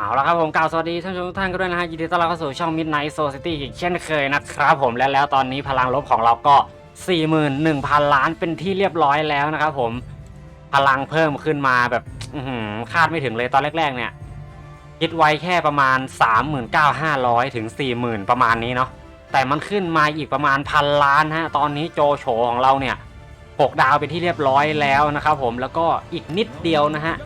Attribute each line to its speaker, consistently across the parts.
Speaker 1: เอาละครับผมกล่าวสวัสดีท่านผู้ชมทุกท่านก็ด้วยนะฮะยินดีต้อนรับเข้าสู่ช่อง Midnight Society อีกเช่นเคยนะครับผมและแล้วตอนนี้พลังลบของเราก็ 41,000 ล้านเป็นที่เรียบร้อยแล้วนะครับผมพลังเพิ่มขึ้นมาแบบคาดไม่ถึงเลยตอนแรก ๆ เนี่ยคิดไว้แค่ประมาณ 39,500 ถึง 40,000 ประมาณนี้เนาะแต่มันขึ้นมาอีกประมาณพันล้านฮะตอนนี้โจโฉของเราเนี่ย6ดาวเป็นที่เรียบร้อยแล้วนะครับผมแล้วก็อีกนิดเดียวนะฮะ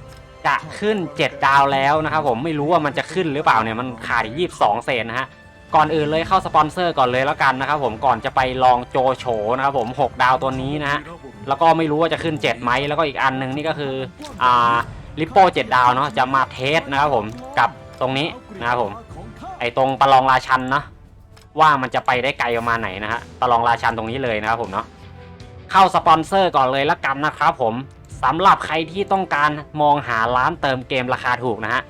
Speaker 1: จะขึ้น 7 ดาวแล้วนะครับผมไม่รู้ว่ามันจะขึ้นหรือเปล่าเนี่ยมันขาดอีก22เศษนะฮะก่อนอื่นเลยเข้าสปอนเซอร์ก่อนเลยแล้วกันนะครับผมก่อนจะไปลองโจโฉนะครับผม 6 ดาวตัวนี้นะฮะแล้วก็ไม่รู้ว่าจะขึ้น7ไหมแล้วก็อีกอันหนึงนี่ก็คืออ่าลิปโป้7ดาวเนาะจะมาเทสนะครับผมกับตรงนี้นะครับผม ไอตรงประลองราชันเนาะว่ามันจะไปได้ไกลประมาณไหนนะฮะประลองราชันตรงนี้เลยนะครับผมเนาะเข้าสปอนเซอร์ก่อนเลยแล้วกันนะครับผม สำหรับใครที่ต้องการมองหาร้านเติมเกมราคาถูกนะฮะ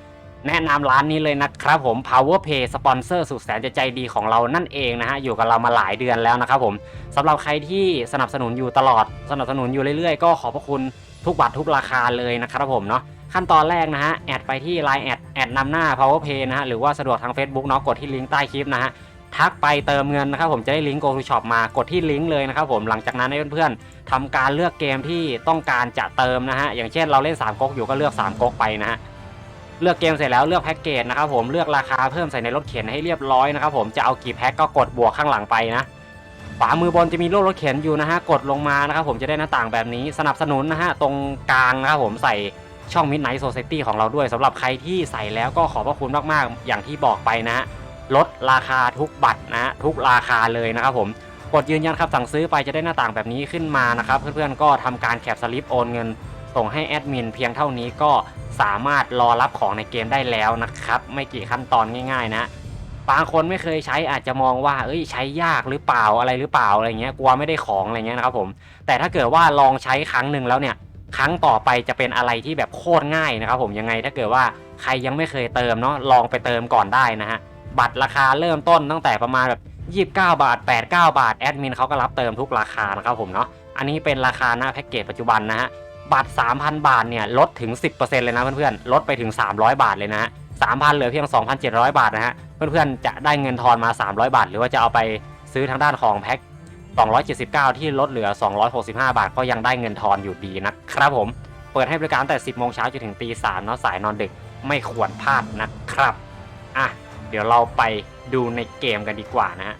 Speaker 1: แนะนำร้านนี้เลยนะครับผม PowerPay สปอนเซอร์สุดแสนจะใจดีของเรานั่นเองนะฮะ อยู่กับเรามาหลายเดือนแล้วนะครับผมสำหรับใครที่สนับสนุนอยู่ตลอด สนับสนุนอยู่เรื่อยๆ ก็ขอบพระคุณทุกบัตรทุกราคาเลยนะครับผมเนาะขั้นตอนแรกนะฮะ แอดไปที่ Line แอดแอดนำหน้า PowerPay นะฮะ หรือว่าสะดวกทาง Facebook เนาะกดที่ลิงก์ใต้คลิปนะฮะ ทักไปเติมเงินนะครับผมจะได้ลิงก์ Go to Shop มากดที่ลิงก์เลยนะครับผมหลังจากนั้นให้เพื่อนๆทำการเลือกเกมที่ต้องการจะเติมนะฮะอย่างเช่นเราเล่น3ก๊กอยู่ก็เลือก3ก๊กไปนะฮะเลือกเกมเสร็จแล้วเลือกแพ็กเกจนะครับผมเลือกราคาเพิ่มใส่ในรถเข็นให้เรียบร้อยนะครับผมจะเอากี่แพ็กก็กดบวกข้างหลังไปนะขวามือบนจะมีรูปรถเข็นอยู่นะฮะกดลงมานะครับผมจะได้หน้าต่างแบบนี้สนับสนุนนะฮะตรงกลางนะครับผมใส่ช่อง Midnight Society ของเราด้วยสำหรับใครที่ใส่แล้วก็ขอบพระคุณมากๆ อย่างที่บอกไปนะฮะ ลดราคาทุกบัตรนะทุกราคาเลยนะครับผมกดยืนยันครับสั่งซื้อไปจะได้หน้าต่างแบบนี้ขึ้นมานะครับ เพื่อนๆก็ทำการแคปสลิปโอนเงิน ส่งให้แอดมินเพียงเท่านี้ก็สามารถรอรับของในเกมได้แล้วนะครับ ไม่กี่ขั้นตอนง่ายๆนะบางคนไม่เคยใช้อาจจะมองว่า เอ้ยใช้ยากหรือเปล่าอะไรหรือเปล่าอะไรเงี้ยกลัวไม่ได้ของอะไรเงี้ยนะครับผม แต่ถ้าเกิดว่าลองใช้ครั้งหนึ่งแล้วเนี่ย ครั้งต่อไปจะเป็นอะไรที่แบบโคตรง่ายนะครับผมยังไงถ้าเกิดว่าใครยังไม่เคยเติมเนาะลองไปเติมก่อนได้นะฮะ บัตรราคาเริ่มต้นตั้งแต่ประมาณแบบ 29 บาท 89 บาท แอดมินเขาก็รับเติมทุกราคานะครับผมเนาะ อันนี้เป็นราคาหน้าแพ็กเกจปัจจุบันนะฮะ บัตร 3,000 บาทเนี่ยลดถึง 10%เลยนะเพื่อนๆ ลดไปถึง 300 บาทเลยนะฮะ3,000เหลือเพียง 2,700 บาทนะฮะ เพื่อนๆ จะได้เงินทอนมา 300 บาท หรือว่าจะเอาไปซื้อทางด้านของแพ็ค279 ที่ลดเหลือ 265 บาท ก็ยังได้เงินทอนอยู่ดีนะครับผม เปิดให้บริการตั้งแต่ 10โมงเช้าจนถึงตี3เนาะสายนอนดึกไม่ควรพลาดนะครับ อะ ดี๋ยวเราไปดูในเกมกันดีกว่านะฮะ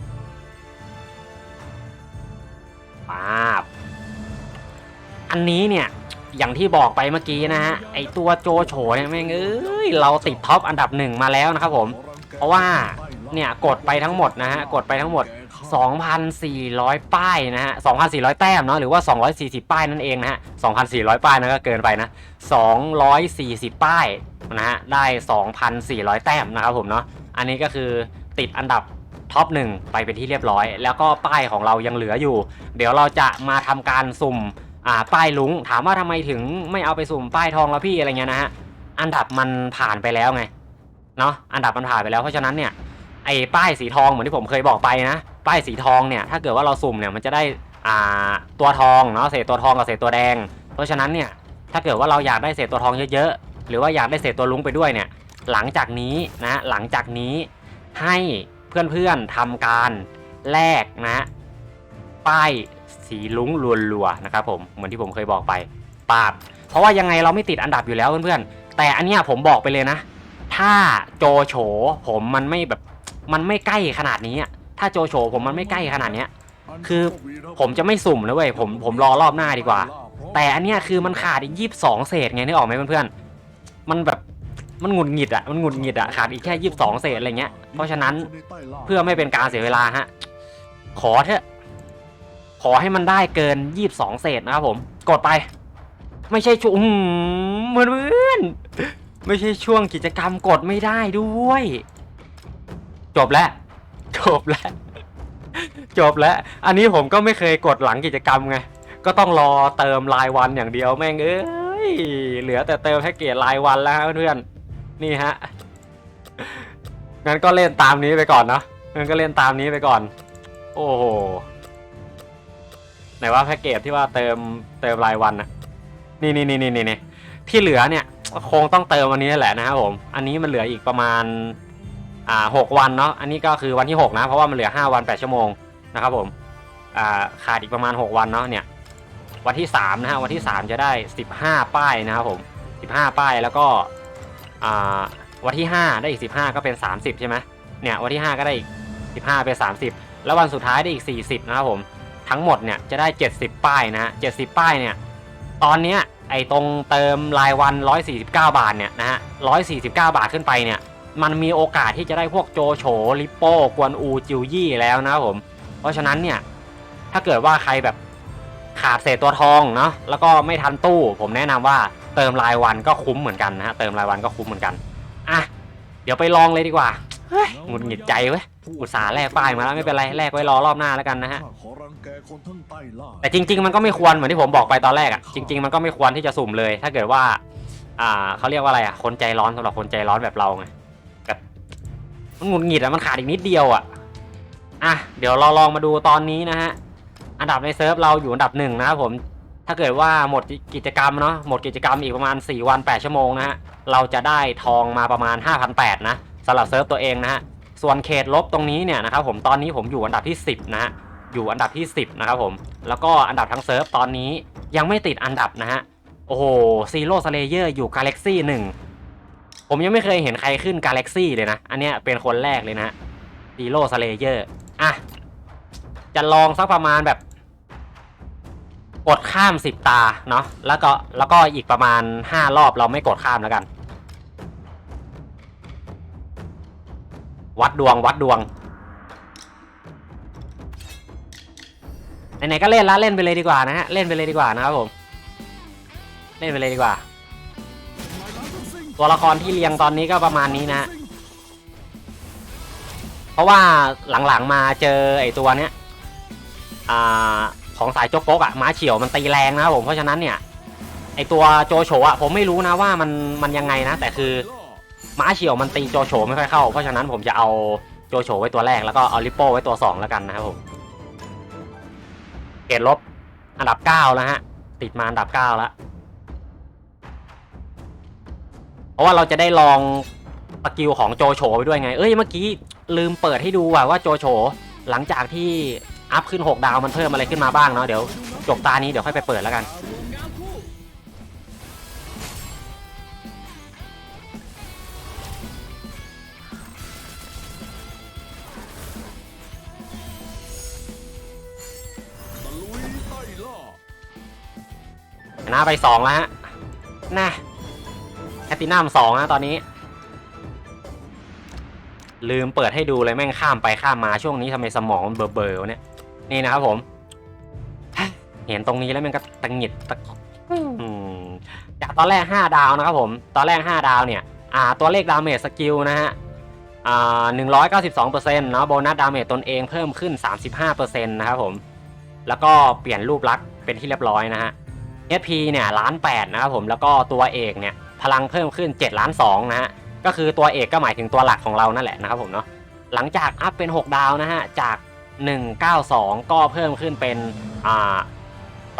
Speaker 1: ป๊าบอันนี้เนี่ยอย่างที่บอกไปเมื่อกี้นะฮะไอตัวโจโฉเนี่ยแม่งเอ้ยเราติดท็อปอันดับหนึ่งมาแล้วนะครับผม เพราะว่าเนี่ยกดไปทั้งหมดนะฮะกดไปทั้งหมด 2,400 ป้ายนะฮะ 2,400 แต้มเนาะหรือว่า 240 ป้ายนั่นเองนะฮะ 2,400 ป้ายนั่นก็เกินไปนะ 240 ป้ายนะฮะได้ 2,400 แต้มนะครับผมเนาะ อันนี้ก็คือติดอันดับท็อปหนึ่งไปเป็นที่เรียบร้อย แล้วก็ป้ายของเรายังเหลืออยู่ เดี๋ยวเราจะมาทำการสุ่มป้ายลุงถามว่าทำไมถึงไม่เอาไปสุ่มป้ายทองแล้วพี่อะไรเงี้ยนะฮะอันดับมันผ่านไปแล้วไงเนาะอันดับมันผ่านไปแล้วเพราะฉะนั้นเนี่ยไอ้ป้ายสีทองเหมือนที่ผมเคยบอกไปนะป้ายสีทองเนี่ยถ้าเกิดว่าเราสุ่มเนี่ยมันจะได้อ่าตัวทองเนาะเศษตัวทองกับเศษตัวแดง เพราะฉะนั้นเนี่ยถ้าเกิดว่าเราอยากได้เศษตัวทองเยอะๆหรือว่าอยากได้เศษตัวลุงไปด้วยเนี่ย หลังจากนี้นะหลังจากนี้ให้เพื่อนๆทำการแลกนะป้ายสีลุ้งลัวๆนะครับผมเหมือนที่ผมเคยบอกไปปาบเพราะว่ายังไงเราไม่ติดอันดับอยู่แล้วเพื่อนๆแต่อันเนี้ยผมบอกไปเลยนะ ถ้าโจโฉผมมันไม่แบบมันไม่ใกล้ขนาดนี้ถ้าโจโฉผมมันไม่ใกล้ขนาดเนี้ยคือผมจะไม่สุ่มนะเว้ยผมผมรอรอบหน้าดีกว่า แต่อันเนี้ยคือมันขาดอีกยี่สิบสองเศษไงนึกออกไหมเพื่อนๆมันแบบ มันหงุดหงิดอะมันหงุดหงิดอะขาดอีกแค่ยี่สิบสองเศษอะไรเงี้ยเพราะฉะนั้นเพื่อไม่เป็นการเสียเวลาฮะขอเถอะขอให้มันได้เกินยี่สิบสองเศษนะครับผมกดไป ไม่ใช่ช่วงเพื่อนเพื่อนไม่ใช่ช่วงกิจกรรมกดไม่ได้ด้วย จบแล้วจบแล้วจบแล้ว อันนี้ผมก็ไม่เคยกดหลังกิจกรรมไง ก็ต้องรอเติมรายวันอย่างเดียวแม่งเอ้ย เหลือแต่เติมแพ็กเกจรายวันแล้วเพื่อนๆ นี่ฮะ งั้นก็เล่นตามนี้ไปก่อนเนาะงั้นก็เล่นตามนี้ไปก่อน โอ้โห ไหนว่าแพ็กเกจที่ว่าเติมเติมรายวันนะนี่นี่นี่นี่นี่ที่เหลือเนี่ยคงต้องเติมวันนี้แหละนะครับผม อันนี้มันเหลืออีกประมาณ อ่าหกวันเนาะ อันนี้ก็คือวันที่6นะ เพราะว่ามันเหลือ5วัน8ชั่วโมงนะครับผม อ่าขาดอีกประมาณ6วันเนาะเนี่ย วันที่3นะฮะ วันที่3จะได้15ป้ายนะครับผม15ป้ายแล้วก็ วันที่ 5 ได้อีก 15 ก็เป็น 30 ใช่ไหมเนี่ยวันที่ 5 ก็ได้อีก 15 เป็น 30 แล้ววันสุดท้ายได้อีก 40 นะครับผมทั้งหมดเนี่ยจะได้ 70 ป้ายนะฮะ70 ป้ายเนี่ยตอนเนี้ยไอ้ตรงเติมรายวัน 149 บาทเนี่ยนะฮะ149 บาทขึ้นไปเนี่ยมันมีโอกาสที่จะได้พวกโจโฉลิปโป้ กวนอู จิวยี่แล้วนะครับผม เพราะฉะนั้นเนี่ย ถ้าเกิดว่าใครแบบขาดเศษตัวทองเนาะแล้วก็ไม่ทันตู้ ผมแนะนำว่า เติมรายวันก็คุ้มเหมือนกันนะฮะเติมรายวันก็คุ้มเหมือนกันอะเดี๋ยวไปลองเลยดีกว่าเฮ้ยหงุดหงิดใจเว้ยอุตส่าห์แลกป้ายมาแล้วไม่เป็นไรแลกไว้รอรอบหน้าแล้วกันนะฮะ
Speaker 2: ข้าขอรังแกคนทั้งใต้ล่า
Speaker 1: แต่จริง ๆ มันก็ไม่ควรเหมือนที่ผมบอกไปตอนแรกอะ่ะจริง ๆ มันก็ไม่ควรที่จะสุ่มเลย ถ้าเกิดว่า อ่าเขาเรียกว่าอะไรอะ่ะคนใจร้อนสำหรับคนใจร้อนแบบเราไงแบบมันหงุดหงิดอะ่ะมันขาดอีกนิดเดียวอะ่ะอะเดี๋ยวเราลองมาดูตอนนี้นะฮะอันดับในเซิร์ฟเราอยู่อันดับหนึ่งนะครับผม ถ้าเกิดว่าหมดกิจกรรมเนาะหมดกิจกรรมอีกประมาณ 4 วัน 8 ชั่วโมงนะฮะเราจะได้ทองมาประมาณ 5,800นะสำหรับเซิร์ฟตัวเองนะฮะส่วนเขตลบตรงนี้เนี่ยนะครับผมตอนนี้ผมอยู่อันดับที่ 10 นะฮะอยู่อันดับที่ 10 นะครับผม แล้วก็อันดับทั้งเซิร์ฟตอนนี้ยังไม่ติดอันดับนะฮะ โอ้โหซีโร่สเลเยอร์อยู่กาแล็กซี่หนึ่งผมยังไม่เคยเห็นใครขึ้นกาแล็กซี่เลยนะ อันเนี้ยเป็นคนแรกเลยนะซีโร่สเลเยอร์อะ จะลองสักประมาณแบบ กดข้ามสิบตาเนาะแล้วก็แล้วก็อีกประมาณห้ารอบเราไม่กดข้ามแล้วกัน วัดดวงวัดดวงไหนๆก็เล่นละเล่นไปเลยดีกว่านะฮะเล่นไปเลยดีกว่านะครับผมเล่นไปเลยดีกว่า ตัวละครที่เรียงตอนนี้ก็ประมาณนี้นะฮะเพราะว่าหลังๆมาเจอไอ้ตัวเนี้ยอ่า ของสายโจกโกอะม้าเฉียวมันตีแรงนะครับผมเพราะฉะนั้นเนี่ยไอตัวโจโฉอะผมไม่รู้นะว่ามันมันยังไงนะ แต่คือม้าเฉียวมันตีโจโฉไม่ค่อยเข้า เพราะฉะนั้นผมจะเอาโจโฉไว้ตัวแรกแล้วก็เอาลิปโป้ไว้ตัวสองแล้วกันนะครับผมเกรดลบอันดับเก้าแล้วฮะติดมาอันดับเก้าแล้วเพราะว่าเราจะได้ลองสกิลของโจโฉไปด้วยไง เอ้ยเมื่อกี้ลืมเปิดให้ดูว่ะว่าโจโฉหลังจากที่ อัพขึ้น 6 ดาวมันเพิ่มอะไรขึ้นมาบ้างเนาะเดี๋ยวจบตานี้เดี๋ยวค่อยไปเปิดแล้วกัน
Speaker 2: ตะลุยใต้า
Speaker 1: ชนะไปสองแล้วฮะน่ะแคตตินัมสองนะตอนนี้ ลืมเปิดให้ดูเลยแม่งข้ามไปข้ามมาช่วงนี้ทำไมสมองมันเบลอๆวะเนี่ย นี่นะครับผม เห็นตรงนี้แล้วมันก็ตังหงิดตะอืมจากตอนแรก 5 ดาวนะครับผม ตอนแรก 5 ดาวเนี่ยอ่าตัวเลขดาเมจสกิลนะฮะอ่า192%เนาะโบนัสดาเมจตนเองเพิ่มขึ้น35%นะครับผม แล้วก็เปลี่ยนรูปลักษณ์เป็นที่เรียบร้อยนะฮะ HP เนี่ยล้านแปดนะครับผม แล้วก็ตัวเอกเนี่ยพลังเพิ่มขึ้น7ล้าน2นะฮะ ก็คือตัวเอกก็หมายถึงตัวหลักของเรานั่นแหละนะครับผมเนาะ หลังจากอัพเป็น6ดาวนะฮะ จาก 192 ก็เพิ่มขึ้นเป็นอ่า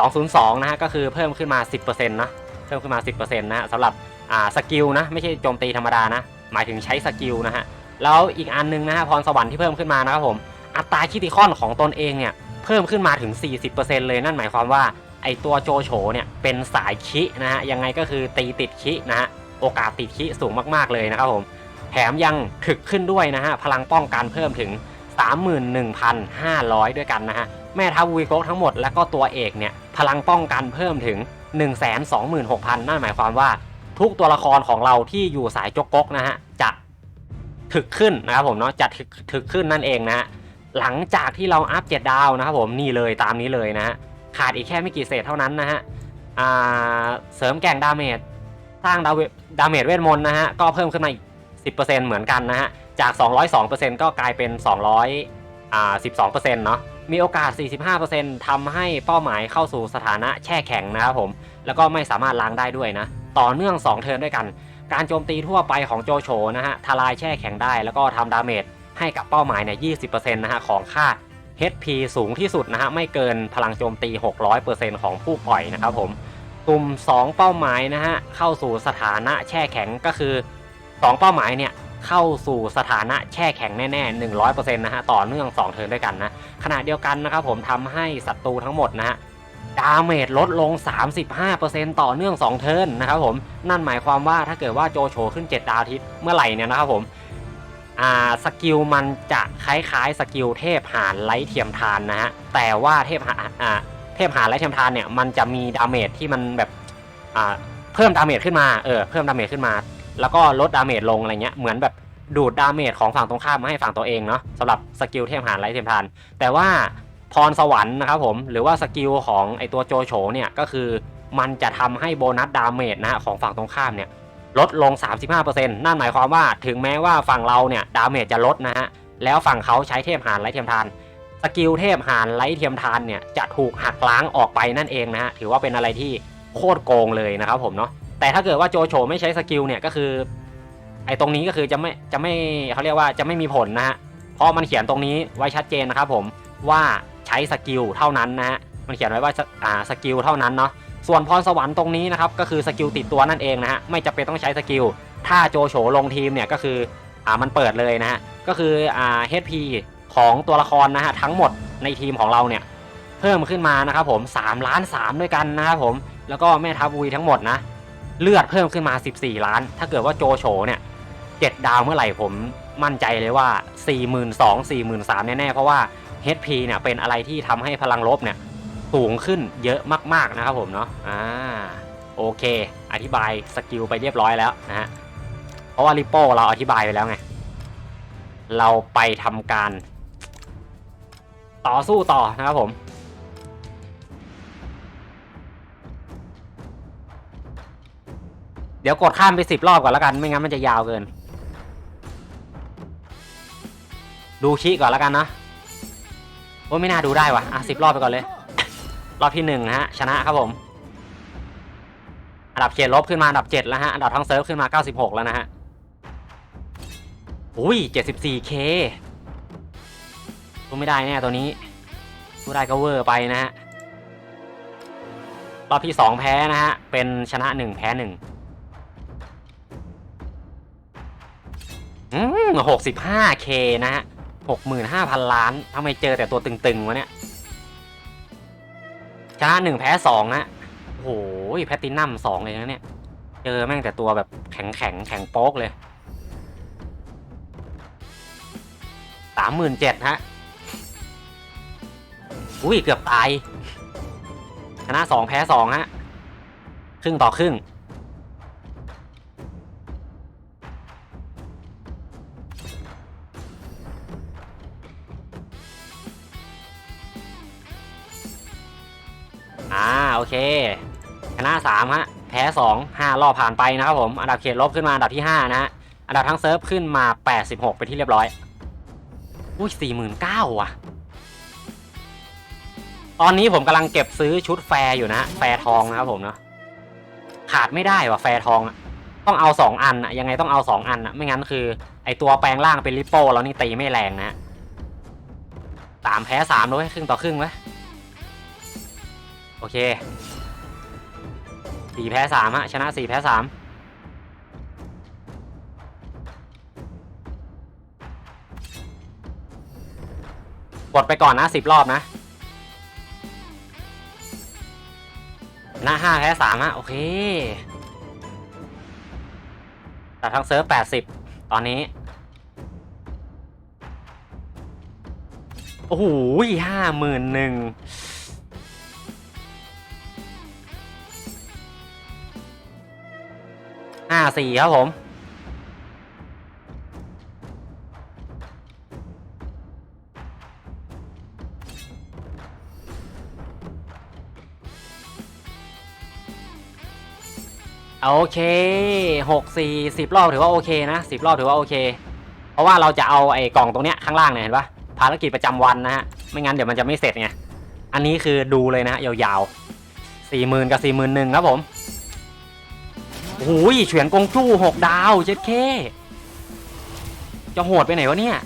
Speaker 1: 202 นะฮะก็คือเพิ่มขึ้นมา 10%นะเพิ่มขึ้นมา 10%นะฮะสำหรับอ่าสกิลนะไม่ใช่โจมตีธรรมดานะ หมายถึงใช้สกิลนะฮะแล้วอีกอันนึงนะฮะพรสวรรค์ที่เพิ่มขึ้นมานะครับผมอัตราคิติคอนของตนเองเนี่ยเพิ่มขึ้นมาถึง 40%เลยนั่นหมายความว่าไอตัวโจโฉเนี่ยเป็นสายคินะฮะยังไงก็คือตีติดคินะฮะโอกาสติดคิสูงมากๆเลยนะครับผมแถมยังถึกขึ้นด้วยนะฮะพลังป้องกันเพิ่มถึง 31,500 ด้วยกันนะฮะ แม่ทัพวีโกทั้งหมดแล้วก็ตัวเอกเนี่ย พลังป้องกันเพิ่มถึง 126,000 นั่นหมายความว่า ทุกตัวละครของเราที่อยู่สายจกกกนะฮะ จะถึกขึ้นนะครับผมเนาะจะถึกถึกขึ้นนั่นเองนะฮะ หลังจากที่เราอัพ7ดาวนะครับผมนี่เลยตามนี้เลยนะฮะ ขาดอีกแค่ไม่กี่เศษเท่านั้นนะฮะเสริมแก่งดาเมจสร้างดาเวดาเมจเวทมนต์นะฮะก็เพิ่มขึ้นมาอีก10%เหมือนกันนะฮะ จาก 202%ก็กลายเป็น2012%เนาะมีโอกาส 45%ทำให้เป้าหมายเข้าสู่สถานะแช่แข็งนะครับผม แล้วก็ไม่สามารถล้างได้ด้วยนะ ต่อเนื่อง 2 เทิร์นด้วยกัน การโจมตีทั่วไปของโจโฉนะฮะ ทลายแช่แข็งได้ แล้วก็ทำดาเมจให้กับเป้าหมายเนี่ย20%นะฮะ ของค่า HP สูงที่สุดนะฮะ ไม่เกินพลังโจมตี 600%ของผู้ปล่อยนะครับผม กลุ่ม 2 เป้าหมายนะฮะ เข้าสู่สถานะแช่แข็งก็คือ 2 เป้าหมายเนี่ย เข้าสู่สถานะแช่แข็งแน่ๆ 100%นะฮะต่อเนื่อง 2 เทิร์นด้วยกันนะขณะเดียวกันนะครับผมทำให้ศัตรูทั้งหมดนะฮะดาเมจลดลง 35%ต่อเนื่อง 2 เทิร์นนะครับผมนั่นหมายความว่าถ้าเกิดว่าโจโฉขึ้น 7 ดาวทิตย์เมื่อไหร่เนี่ยนะครับผมอ่าสกิลมันจะคล้ายๆ สกิลเทพหานไร้เทียมทานนะฮะแต่ว่าเทพหานอ่าเทพหาและเทียมทานเนี่ยมันจะมีดาเมจที่มันแบบอ่าเพิ่มดาเมจขึ้นมาเออเพิ่มดาเมจขึ้นมา แล้วก็ลดดาเมจลงอะไรเงี้ยเหมือนแบบดูดดาเมจของฝั่งตรงข้ามมาให้ฝั่งตัวเองเนาะสำหรับสกิลเทพหานและเทียมทาน แต่ว่าพรสวรรค์นะครับผมหรือว่าสกิลของไอตัวโจโฉเนี่ยก็คือมันจะทำให้โบนัสดาเมจนะของฝั่งตรงข้ามเนี่ยลดลง 35%นั่นหมายความว่าถึงแม้ว่าฝั่งเราเนี่ยดาเมจจะลดนะฮะแล้วฝั่งเขาใช้เทพหานและเทียมทานสกิลเทพหานไร้เทียมทานเนี่ยจะถูกหักล้างออกไปนั่นเองนะฮะถือว่าเป็นอะไรที่โคตรโกงเลยนะครับผมเนาะ แต่ถ้าเกิดว่าโจโฉไม่ใช้สกิลเนี่ยก็คือ ไอ้ตรงนี้ก็คือจะไม่จะไม่เขาเรียกว่าจะไม่มีผลนะฮะเพราะมันเขียนตรงนี้ไว้ชัดเจนนะครับผมว่าใช้สกิลเท่านั้นนะฮะมันเขียนไว้ว่าอ่าสกิลเท่านั้นเนาะส่วนพรสวรรค์ตรงนี้นะครับก็คือสกิลติดตัวนั่นเองนะฮะไม่จำเป็นต้องใช้สกิลถ้าโจโฉลงทีมเนี่ยก็คืออ่ามันเปิดเลยนะฮะก็คืออ่า HP ของตัวละครนะฮะทั้งหมดในทีมของเราเนี่ยเพิ่มขึ้นมานะครับผม3ล้าน3ด้วยกันนะครับผมแล้วก็แม่ทัพวีทั้งหมดนะ เลือดเพิ่มขึ้นมา 14 ล้าน ถ้าเกิดว่าโจโฉเนี่ย7ดดาวเมื่อไหร่ผมมั่นใจเลยว่า 42,000 4 3 0 0แน่ๆ เพราะว่า HP เนี่ยเป็นอะไรที่ทำให้พลังลบเนี่ยสูงขึ้นเยอะมากๆนะครับผมเนาะอ่าโอเค อธิบายสกิลไปเรียบร้อยแล้วนะฮะเพราะว่าริโป้เราอธิบายไปแล้วไง เราไปทำการ ต่อสู้ต่อนะครับผม เดี๋ยวกดข้ามไปสิบรอบก่อนแล้วกัน ไม่งั้นมันจะยาวเกิน ดูชิก่อนแล้วกันนะว่าไม่น่าดูได้วะอะสิบรอบไปก่อนเลย รอบที่หนึ่งฮะ ชนะครับผม อันดับเขียนลบขึ้นมาอันดับเจ็ดแล้วฮะ อันดับทั้งเซิร์ฟขึ้นมาเก้าสิบหกแล้วนะฮะ อุ้ยเจ็ดสิบสี่เคสู้ไม่ได้แน่ตัวนี้สู้ได้ก็เวอร์ไปนะฮะ รอบที่สองแพ้นะฮะ เป็นชนะหนึ่งแพ้หนึ่ง หกสิบห้าเคนะฮะหกหมื่นห้าพันล้านทำไมเจอแต่ตัวตึงๆวะเนี่ยชนะหนึ่งแพ้สองนะโอ้โหแพตตินัมสองเลยนะเนี่ย เจอแม่งแต่ตัวแบบแข็งแข็งๆแข็งโป๊กเลยสามหมื่นเจ็ดฮะ อุ้ยเกือบตาย ชนะสองแพ้สองฮะ ครึ่งต่อครึ่ง เคชนะสามฮะแพ้สองห้ารอบผ่านไปนะครับผมอันดับเขตลบขึ้นมาอันดับที่ห้านะฮะอันดับทั้งเซิร์ฟขึ้นมา 86 ไปที่เรียบร้อยอุ้ยสี่หมื่นเก้าว่ะ ตอนนี้ผมกำลังเก็บซื้อชุดแฟร์อยู่นะแฟร์ทองนะครับผมเนาะขาดไม่ได้ว่ะแฟร์ทองต้องเอาสองอันอะยังไงต้องเอาสองอันอะไม่งั้นคือ ไอตัวแปลงร่างเป็นริปโป้แล้วนี่ตีไม่แรงนะสามแพ้สามด้วยครึ่งต่อครึ่งไหม โอเคสี่แพ้สามฮะชนะสี่แพ้สามกดไปก่อนนะสิบรอบนะชนะห้าแพ้สามฮะโอเคแต่ทั้งเซิร์ฟแปดสิบตอนนี้ โอ้โหห้าหมื่นหนึ่ง ห้าสี่ครับผม โอเคหกสี่สิบรอบถือว่าโอเคนะสิบรอบถือว่าโอเค เพราะว่าเราจะเอาไอ้กล่องตรงเนี้ยข้างล่างเนี่ยเห็นปะภารกิจประจำวันนะฮะ ไม่งั้นเดี๋ยวมันจะไม่เสร็จไง อันนี้คือดูเลยนะยาวๆสี่หมื่นกับสี่หมื่นหนึ่งครับผม โอ้โหเฉียนกงจู้หกดาวเจ็ดเคจะโหดไปไหนวะเนี่ย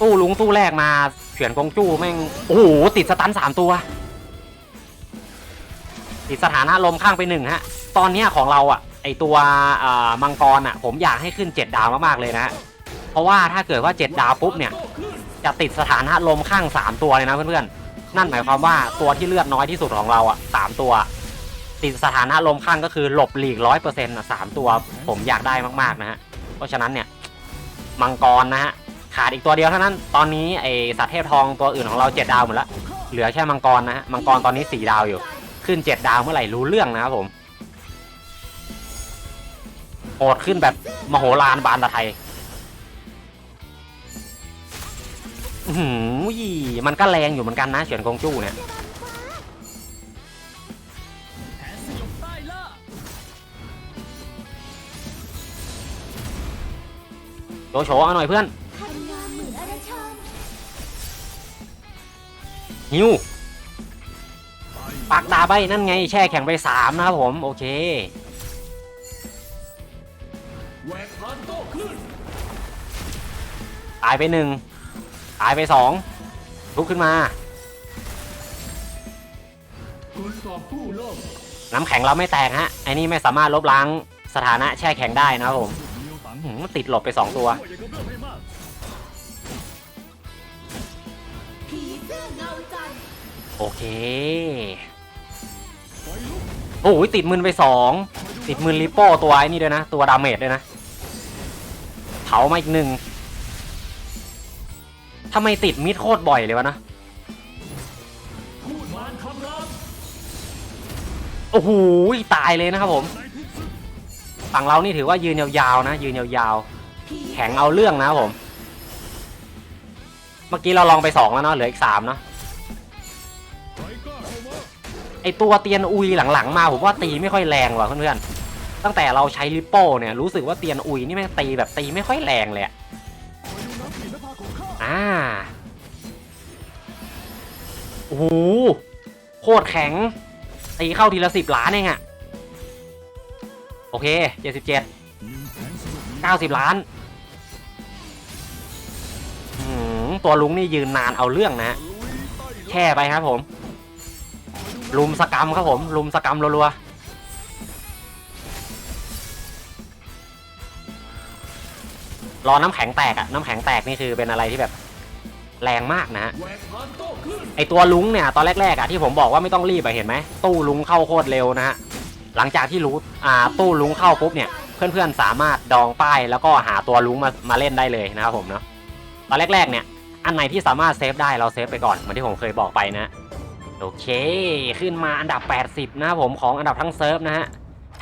Speaker 1: ตู้ลุงตู้แรกมาเฉียนกงจู้แม่ง โอ้โห ติดสตันสามตัว ติดสถานะลมข้างไปหนึ่งฮะ ตอนเนี้ยของเราอะ ไอตัวมังกรอะ ผมอยากให้ขึ้น7ดดาวมากๆเลยนะ เพราะว่าถ้าเกิดว่า7ดดาวปุ๊บเนี่ย จะติดสถานะลมข้าง3ตัวเลยนะเพื่อนๆ นั่นหมายความว่าตัวที่เลือดน้อยที่สุดของเราอะสามตัว ติดสถานะลมข้างก็คือหลบหลีกร้อยเปอร์เซ็นต์สามตัวผมอยากได้มากๆนะฮะ เพราะฉะนั้นเนี่ยมังกรนะฮะ ขาดอีกตัวเดียวเท่านั้น ตอนนี้ไอสัตว์เทพทองตัวอื่นของเราเจ็ดดาวหมดล้วเหลือแค่มังกรนะฮะ มังกรตอนนี้สี่ดาวอยู่ ขึ้นเจ็ดดาวเมื่อไหร่รู้เรื่องนะครับผมโหดขึ้นแบบมโหฬารบานตะไทยหือมันก็แรงอยู่เหมือนกันนะเฉียนกงจู้เนี่ย โจโฉเอาหน่อยเพื่อนฮิวปากดาใบนั่นไง แช่แข็งไปสามนะครับผม โอเค
Speaker 2: ตา
Speaker 1: ยไปหนึ่งตายไปสองลุกขึ้นมาน้ำแข็งเราไม่แตกฮะไอ้นี่ไม่สามารถลบล้างสถานะแช่แข็งได้นะครับผม มันติดหลบไปสองตัว โอเค โอ้ยติดมืนไปสองติดมืนลิโป้ตัวไอ้นี่ด้วยนะ ตัวดาเมจด้วยนะ เผามาอีกหนึ่งทำไมติดมิดโคตรบ่อยเลยวะนะ โอ้โหตายเลยนะครับผม ฝั่งเรานี่ถือว่ายืนยาวๆนะ ยืนยาวๆ แข็งเอาเรื่องนะผม เมื่อกี้เราลองไปสองแล้วเนาะเหลืออีกสามเนาะไอตัวเตียนอุยหลังๆมาผมว่าตีไม่ค่อยแรงว่ะเพื่อนๆตั้งแต่เราใช้ลิปโป้เนี่ยรู้สึกว่าเตียนอุยนี่แม่งตีแบบตีไม่ค่อยแรงเลยอ่าโอ้โหโคตรแข็งตีเข้าทีละสิบล้านเองอะ อเคเจ็ดสิบเจ็ดเก้าสิบล้านอืมตัวลุงนี่ยืนนานเอาเรื่องนะฮะแช่ไปครับผม ลุมสกรรมครับผม ลุมสกรรมรัวๆรอน้ำแข็งแตกอะน้ำแข็งแตกนี่คือเป็นอะไรที่แบบแรงมากนะฮะไอตัวลุงเนี่ยตอนแรกๆอะที่ผมบอกว่าไม่ต้องรีบอะเห็นไหมตู้ลุงเข้าโคตรเร็วนะฮะ หลังจากที่รู้อ่าตู้ลุงเข้าปุ๊บเนี่ยเพื่อนๆสามารถดองป้ายแล้วก็หาตัวลุงมามาเล่นได้เลยนะครับผมเนาะตอนแรกๆเนี่ยอันไหนที่สามารถเซฟได้เราเซฟไปก่อนเหมือนที่ผมเคยบอกไปนะโอเค ขึ้นมาอันดับ 80 นะครับผมของอันดับทั้งเซิร์ฟนะฮะ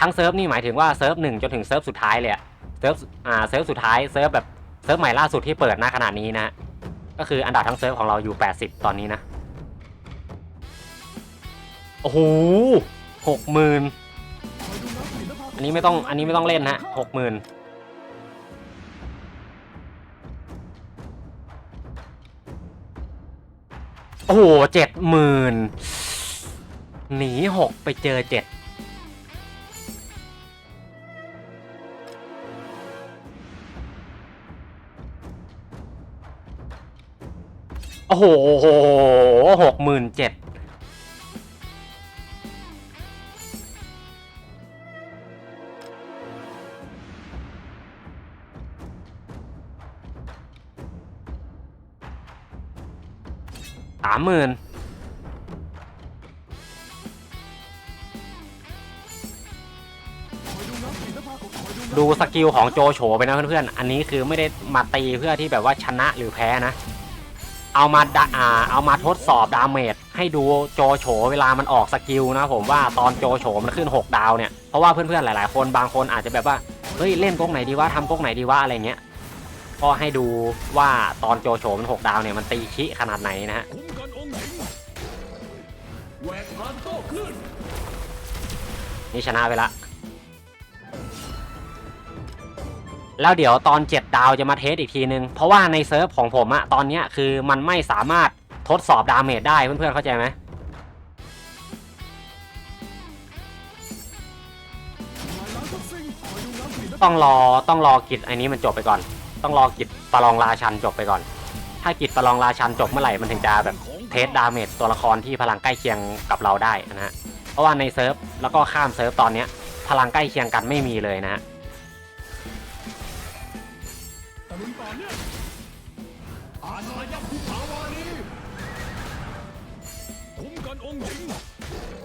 Speaker 1: ทั้งเซิร์ฟนี่หมายถึงว่าเซิร์ฟหนึ่งจนถึงเซิร์ฟสุดท้ายเลยอะเซิร์ฟอ่าเซิร์ฟสุดท้ายเซิร์ฟแบบเซิร์ฟใหม่ล่าสุดที่เปิดหน้าขนาดนี้นะก็คืออันดับทั้งเซิร์ฟของเราอยู่ 80 ตอนนี้นะโอ้โหหกหมื่น
Speaker 2: อัน
Speaker 1: นี้ไม่ต้องอันนี้ไม่ต้องเล่นฮะหกหมื่นโอ้โหเจ็ดหมื่นหนีหกไปเจอเจ็ดโอ้โหหกหมื่นเจ็ดามหมื่นดูสกิลของโจโฉไปนะเพื่อนๆ อันนี้คือไม่ได้มาตีเพื่อที่แบบว่าชนะหรือแพ้นะ เอามาดะอ่าเอามาทดสอบดาเมจให้ดูโจโฉเวลามันออกสกิลนะผมว่าตอนโจโฉมันขึ้น 6 ดาวเนี่ย เพราะว่าเพื่อนๆ หลายๆ คนบางคนอาจจะแบบว่า เฮ้ยเล่นก๊กไหนดีวะทำก๊กไหนดีวะอะไรเงี้ย ก็ให้ดูว่าตอนโจโฉมัน 6 ดาวเนี่ยมันตีชิขนาดไหนนะฮะ
Speaker 2: แหวกผ่านโต้คลื่น
Speaker 1: นี่ชนะไปละ แล้วเดี๋ยวตอน7ดาวจะมาเทสอีกทีนึง เพราะว่าในเซิร์ฟของผมอะตอนเนี้ยคือมันไม่สามารถทดสอบดาเมจได้เพื่อนๆเข้าใจไหมต้องรอต้องรอกิจอันนี้มันจบไปก่อน ต้องรอกิจประลองราชันจบไปก่อน ถ้ากิจประลองราชันจบเมื่อไหร่มันถึงจะแบบ เทสดาเมจตัวละครที่พลังใกล้เคียงกับเราได้นะฮะเพราะว่าในเซิร์ฟแล้วก็ข้ามเซิร์ฟตอนเนี้ยพลังใกล้เคียงกันไม่มีเลยนะฮะ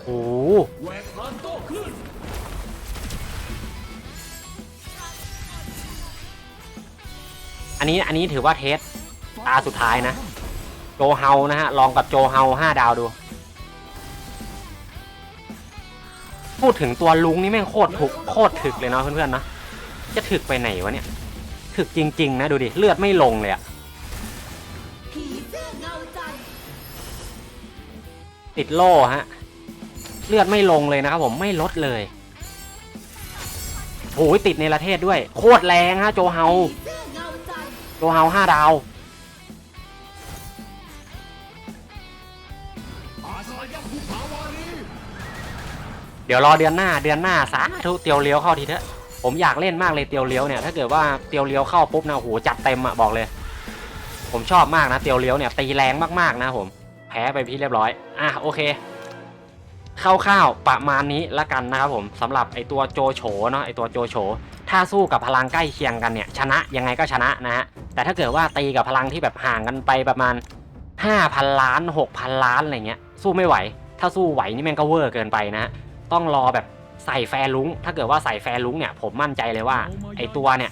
Speaker 1: โอ้โห
Speaker 2: แหวกลานต้คลื่น
Speaker 1: อันนี้อันนี้ถือว่าเทสตาสุดท้ายนะ โจเฮานะฮะ ลองกับโจเฮาห้าดาวดู พูดถึงตัวลุงนี่แม่งโคตรถูกโคตรถึกเลยเนาะเพื่อนๆนะ จะถึกไปไหนวะเนี่ย ถึกจริง ๆ นะดูดิ เลือดไม่ลงเลยอะติดโล่ฮะ เลือดไม่ลงเลยนะครับผมไม่ลดเลยโอ้ยติดในประเทศด้วย โคตรแรงฮะโจเฮาโจเฮาห้าดาว เดี๋ยวรอเดือนหน้าเดือนหน้าสาธุเตียวเลี้ยวเข้าทีเถอะผมอยากเล่นมากเลยเตียวเลี้ยวเนี่ยถ้าเกิดว่าเตียวเลี้ยวเข้าปุ๊บนะโหจัดเต็มอะบอกเลย ผมชอบมากนะเตียวเลี้ยวเนี่ยตีแรงมากๆนะผมแพ้ไปพี่เรียบร้อยอะโอเคคร่าวๆประมาณนี้ละกันนะครับผมสำหรับไอตัวโจโฉเนาะไอตัวโจโฉถ้าสู้กับพลังใกล้เคียงกันเนี่ยชนะยังไงก็ชนะนะฮะแต่ถ้าเกิดว่าตีกับพลังที่แบบห่างกันไปประมาณ 5,000 ล้าน 6,000 ล้านอะไรเงี้ยสู้ไม่ไหว ถ้าสู้ไหวนี่แม่งก็เวอร์เกินไปนะฮะ ต้องรอแบบใส่แฟร์ลุงถ้าเกิดว่าใส่แฟร์ลุงเนี่ยผมมั่นใจเลยว่าไอตัวเนี่ย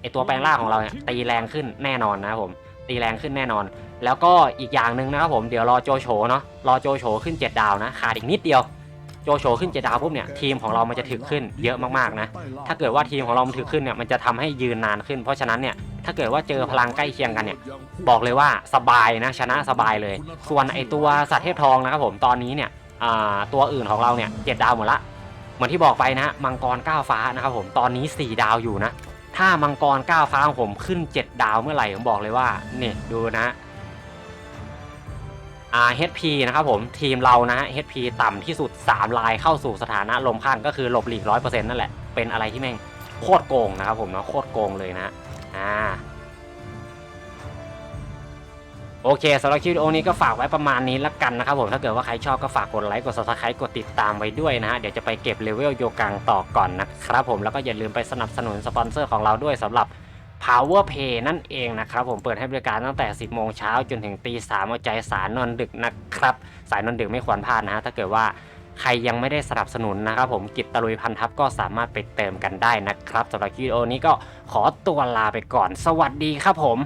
Speaker 1: ไอตัวแปลงร่างของเราเนี่ยตีแรงขึ้นแน่นอนนะครับผมตีแรงขึ้นแน่นอน แล้วก็อีกอย่างหนึ่งนะครับผมเดี๋ยวรอโจโฉเนาะรอโจโฉขึ้น 7 ดาวนะขาดอีกนิดเดียวโจโฉขึ้น7ดาวปุ๊บเนี่ยทีมของเรามันจะถึกขึ้นเยอะมากๆนะถ้าเกิดว่าทีมของเรามันถึกขึ้นเนี่ยมันจะทำให้ยืนนานขึ้น เพราะฉะนั้นเนี่ยถ้าเกิดว่าเจอพลังใกล้เคียงกันเนี่ยบอกเลยว่าสบายนะชนะสบายเลย ส่วนไอตัวสัตว์เทพทองนะครับผมตอนนี้เนี่ย ตัวอื่นของเราเนี่ยเจ็ดดาวหมดละ เหมือนที่บอกไปนะมังกรก้าวฟ้านะครับผมตอนนี้ 4 ดาวอยู่นะ ถ้ามังกรก้าวฟ้าของผมขึ้น 7 ดาวเมื่อไหร่ผมบอกเลยว่านี่ดูนะอ่า HP นะครับผมทีมเรานะ HP ต่ำที่สุด 3 ลายเข้าสู่สถานะลมข้างก็คือหลบหลีก100%นั่นแหละเป็นอะไรที่แม่งโคตรโกงนะครับผมเนาะโคตรโกงเลยนะอ่า โอเคสำหรับคลิปวิดีโอนี้ก็ฝากไว้ประมาณนี้ละกันนะครับผมถ้าเกิดว่าใครชอบก็ฝากกดไลค์กด subscribe กดติดตามไว้ด้วยนะฮะเดี๋ยวจะไปเก็บเลเวลโยกังต่อก่อนนะครับผมแล้วก็อย่าลืมไปสนับสนุนสปอนเซอร์ของเราด้วยสำหรับ Power Pay นั่นเองนะครับผมเปิดให้บริการตั้งแต่ 10 โมงเช้าจนถึงตีสามเอาใจสารนอนดึกนะครับ สายนอนดึกไม่ควรพลาดนะฮะถ้าเกิดว่าใครยังไม่ได้สนับสนุนนะครับผมกิจตะลุยพันทัพก็สามารถไปเติมกันได้นะครับสำหรับคลิปวิดีโอนี้ก็ขอตัวลาไปก่อน สวัสดีครับผม